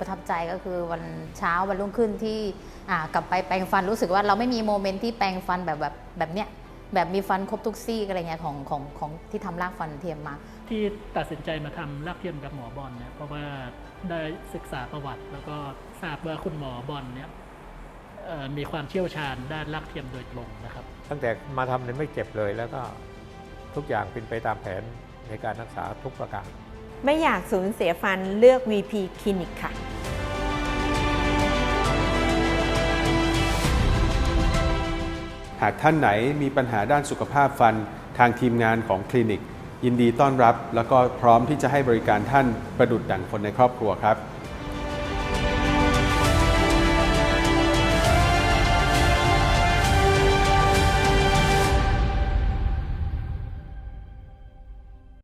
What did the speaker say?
ประทับใจก็คือวันเช้าวันรุ่งขึ้นที่อ่ากลับไปแปรงฟันรู้สึกว่าเราไม่มีโมเมนต์ที่แปรงฟันแบบแบบแบบเนี้ยแบบมีฟันครบทุกซี่อะไรเงี้ยของของของที่ทำรากฟันเทียมมา ที่ตัดสินใจมาทำรากเทียมกับหมอบอลเนี่ยเพราะว่าได้ศึกษาประวัติ แล้วก็ทราบว่าคุณหมอบอลเนี่ยเอ่อมีความเชี่ยวชาญด้านรากเทียมโดยตรงนะครับ ตั้งแต่มาทำเนี่ยไม่เจ็บเลยแล้วก็ทุกอย่างเป็นไปตามแผนในการรักษาทุกประการ ไม่อยากสูญเสียฟันเลือก VP คลินิกค่ะหากท่านไหนมีปัญหาด้านสุขภาพฟันทางทีมงานของคลินิก ยินดีต้อนรับ แล้วก็พร้อมที่จะให้บริการท่านประดุดดั่งคนในครอบครัวครับ